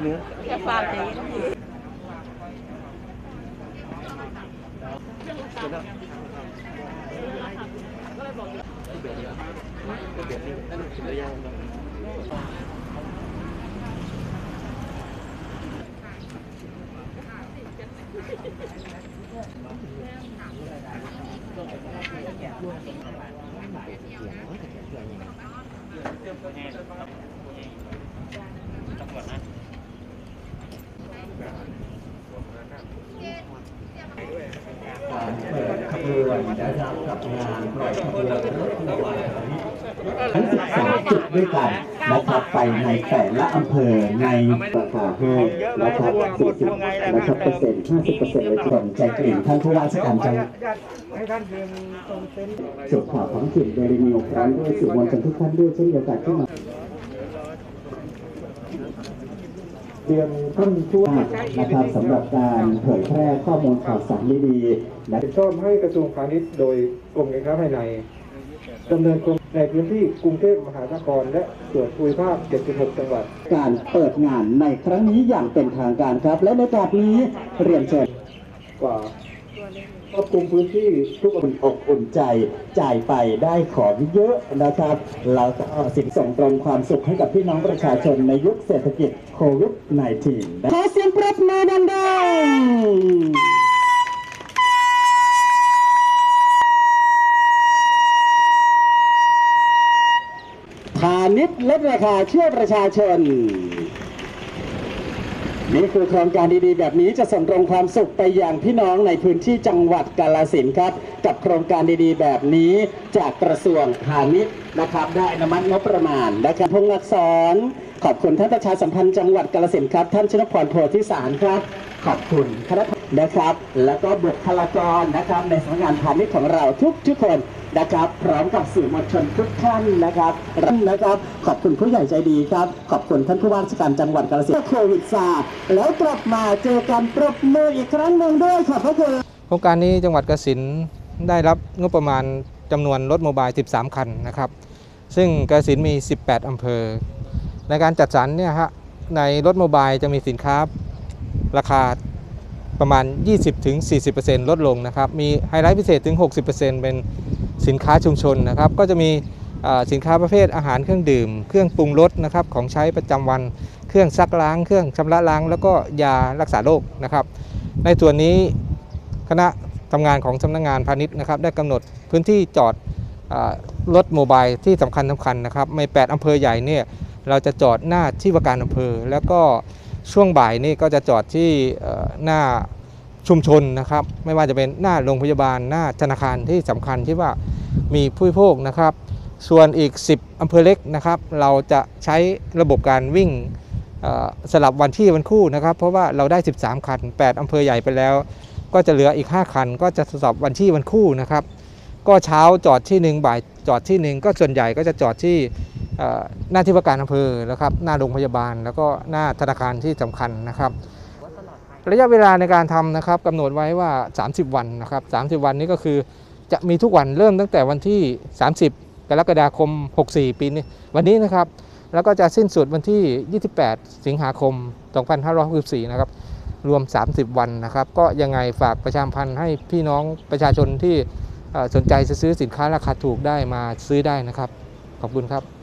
เนื้อแค่ฟาดเองก็เลยบอกอยู่เบียดเยอะมากเบียดนี่นั่นเบียดยาว เปิดขบวนนะครับกับงานปล่อยขบวนรถขบวน ทั้ง 13 จุดด้วยกันนะครับไปในแต่ละอำเภอในราคาให้นะครับ40นะครับเปอร์เซ็นต์50เปอร์เซ็นต์เลยทีเดียวใจกลิ่นท่านผู้ว่าราชการจังหวัดให้ท่านยืนตรงเต็นท์สุดข่าวของจิตเดลินิวพร้อมด้วยสื่อมวลชนทุกท่านด้วยเช่นเดียวกันที่มาเดือนต้นช่วงนะครับสำหรับการเผยแพร่ข้อมูลข่าวสารดีๆนะชอบให้กระทรวงพาณิชย์โดยกรมการค้าภายใน ดำเนินโครงในพื้นที่กรุงเทพมหานคร และส่วนภูมิภาค 76 จังหวัด การเปิดงานในครั้งนี้อย่างเป็นทางการครับ และในโอกาสนี้เรียนเชิญกว่าครอบคลุมพื้นที่ทุกอำเภอุ่อนอกอุ่นใจจ่ายไปได้ของเยอะนะครับ เราก็สิ่งส่งตรงความสุขให้กับพี่น้องประชาชนในยุคเศรษฐกิจโควิด -19 ขอเสียงปรบมือดังๆ พาณิชย์ลดราคาช่วยประชาชน นี่คือโครงการดีๆ แบบนี้จะส่งตรงความสุขไปอยังพี่น้องในพื้นที่จังหวัดกาลสินครับ กับโครงการดีๆ แบบนี้จากกระทรวงพาณิชย์นะครับ ได้อนุมัติงบประมาณนะครับพงศ์อักษรขอบคุณท่านประชาสัมพันธ์จังหวัดกาลสินครับ ท่านชนพรโพธิสารครับ ขอบคุณคณะนะครับ แล้วก็บุคลากรนะครับในสำนักงานพาณิชย์ของเราทุกทุกๆคน นะครับ พร้อมกับสื่อมวลชนทุกท่านนะครับรนะครับ ขอบคุณผู้ใหญ่ใจดีครับ ขอบคุณท่านผู้ว่าราชการจังหวัดกาฬสินธุ์โควิดซาแล้วกลับมาเจอกันปรบมืออีกครั้งหนึ่งด้วยขอบพระคุณโครงการนี้จังหวัดกสินธุ์ได้รับงบประมาณจำนวนรถโมบาย 13 คันนะครับ ซึ่งกสินธุ์มี 18 อำเภอ ในการจัดสรรเนี่ยฮะในรถโมบายจะมีสินค้าราคาประมาณ 20-40%ลดลงนะครับ มีไฮไลท์พิเศษถึง 60%เป็น สินค้าชุมชนนะครับ ก็จะมีสินค้าประเภทอาหารเครื่องดื่ม เครื่องปรุงรสนะครับของใช้ประจำวัน เครื่องซักล้าง เครื่องชำระล้าง แล้วก็ยารักษาโรคนะครับ ในส่วนนี้คณะทำงานของสำนักงานพาณิชย์นะครับ ได้กำหนดพื้นที่จอดรถโมบายที่สำคัญสำคัญนะครับใน 8อำเภอใหญ่เนี่ยเราจะจอดหน้าที่ว่าการอำเภอ แล้วก็ช่วงบ่ายนี่ก็จะจอดที่หน้าชุมชนนะครับ ไม่ว่าจะเป็นหน้าโรงพยาบาลหน้าธนาคารที่สำคัญที่ว่า มีผู้บริโภคนะครับ ส่วนอีก 10 อำเภอเล็กนะครับ เราจะใช้ระบบการวิ่งสลับวันที่วันคู่นะครับ เพราะว่าเราได้ 13 คัน 8 อำเภอใหญ่ไปแล้ว ก็จะเหลืออีก 5 คัน ก็จะสอบวันที่วันคู่นะครับ ก็เช้าจอดที่หนึ่งบ่ายจอดที่หนึ่งก็ส่วนใหญ่ก็จะจอดที่หน้าที่ว่าการอำเภอนะครับหน้าโรงพยาบาล แล้วก็หน้าธนาคารที่สำคัญนะครับ ระยะเวลาในการทำนะครับกำหนดไว้ว่า 30 วันนะครับ 30 วันนี้ก็คือ จะมีทุกวันเริ่มตั้งแต่วันที่ 30 กรกฎาคม 64 ปีนี้วันนี้นะครับ แล้วก็จะสิ้นสุดวันที่ 28 สิงหาคม 2564 นะครับ รวม 30 วันนะครับ ก็ยังไงฝากประชาพันธ์ให้พี่น้องประชาชนที่สนใจจะซื้อสินค้าราคาถูกได้มาซื้อได้นะครับ ขอบคุณครับ